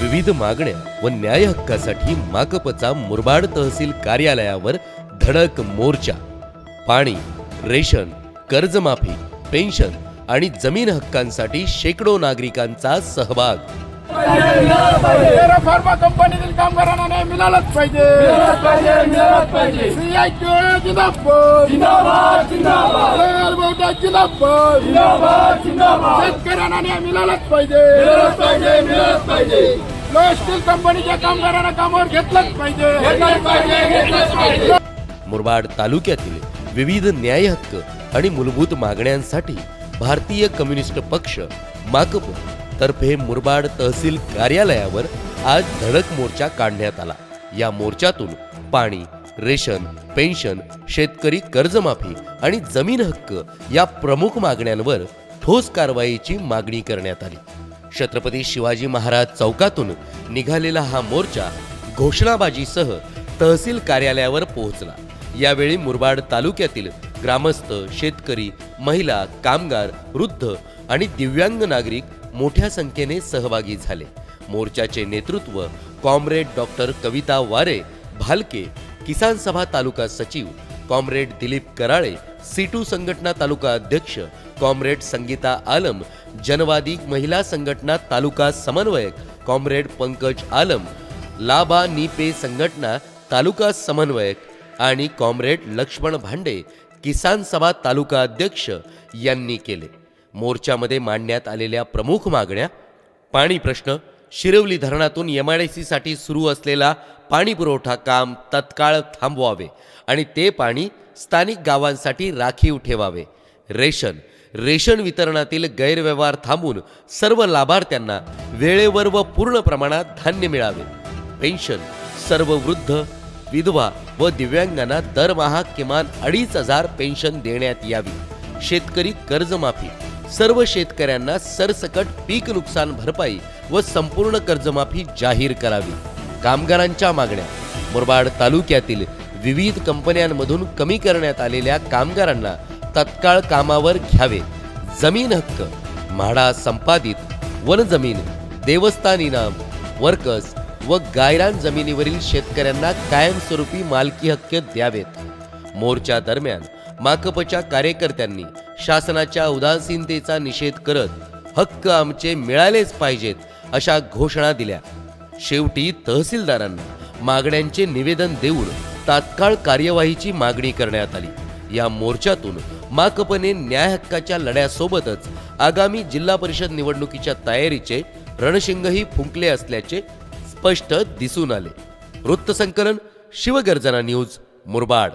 विविध मागण्या व न्याय हक्कासाठी माकपचा मुरबाड तहसील कार्यालयावर धडक मोर्चा. पाणी रेशन कर्जमाफी पेन्शन आणि जमीन हक्कांसाठी शेकडो नागरिकांचा सहभाग. तेरा फार्मा कंपनीतील कामगारांना न्याय मिळालाच पाहिजे जिंदाबाद. जिंदाबाद शेतकऱ्यांना न्याय मिळालाच पाहिजे. स्टील कंपनीच्या कामगारांना कामावर घेतलंच पाहिजे. मुरबाड तालुक्यातील विविध न्याय हक्क आणि मूलभूत मागण्यांसाठी भारतीय कम्युनिस्ट पक्ष माकप तर्फे मुरबाड तहसील कार्यालयावर आज धडक मोर्चा काढण्यात आला. या मोर्चातून पाणी रेशन पेन्शन शेतकरी कर्जमाफी आणि जमीन हक्क या प्रमुख मागण्यांवर ठोस कारवाईची मागणी करण्यात आली. छत्रपती शिवाजी महाराज चौकातून निघालेला हा मोर्चा घोषणाबाजीसह तहसील कार्यालयावर पोहोचला. यावेळी मुरबाड तालुक्यातील ग्रामस्थ शेतकरी महिला कामगार वृद्ध आणि दिव्यांग नागरिक मोठ्या संख्येने सहभागी झाले. मोर्चाचे नेतृत्व कॉम्रेड डॉक्टर कविता वारे भालके किसान सभा तालुका सचिव कॉम्रेड दिलीप कराळे सीटू संघटना तालुका अध्यक्ष कॉम्रेड संगीता आलम जनवादी महिला संघटना तालुका समन्वयक कॉम्रेड पंकज आलम लाबा निपे संघटना तालुका समन्वयक आणि कॉम्रेड लक्ष्मण भांडे किसान सभा तालुका अध्यक्ष यांनी केले. मोर्चामध्ये मांडण्यात आलेल्या प्रमुख मागण्या पाणी प्रश्न शिरवली धरणातून एमआयडीसीसाठी सुरू असलेला पाणी पुरवठा काम तत्काळ थांबवावे आणि ते पाणी स्थानिक गावांसाठी राखीव ठेवावे. रेशन रेशन वितरणातील गैरव्यवहार थांबून सर्व लाभार्थ्यांना वेळेवर व पूर्ण प्रमाणात धान्य मिळावे. पेन्शन सर्व वृद्ध विधवा व दिव्यांगांना दरमहा किमान अडीच हजार पेन्शन देण्यात यावी. शेतकरी कर्जमाफी सर्व शेतकऱ्यांना सरसकट पीक नुकसान भरपाई व संपूर्ण कर्जमाफी जाहीर करावी. कामगारांच्या मागण्या. मुरबाड तालुक्यातील विविध कंपन्यांमधून कमी करण्यात आलेल्या कामगारांना तत्काळ कामावर घ्यावे. जमीन हक्क म्हाडा संपादित वनजमीन देवस्थान इनाम वर्कर्स व गायरान जमिनीवरील शेतकऱ्यांना कायमस्वरूपी मालकी हक्क द्यावेत. मोर्चा दरम्यान माकपच्या कार्यकर्त्यांनी शासनाच्या उदासीनतेचा निषेध करत हक्क आमचे मिळालेच पाहिजेत अशा घोषणा दिल्या. शेवटी तहसीलदारांना मागण्यांचे निवेदन देऊन तात्काळ कार्यवाहीची मागणी करण्यात आली. या मोर्चातून माकपने न्याय हक्काच्या लढ्यासोबतच आगामी जिल्हा परिषद निवडणुकीच्या तयारीचे रणशिंगही फुंकले असल्याचे स्पष्ट दिसून आले. वृत्तसंकलन शिवगर्जना न्यूज मुरबाड.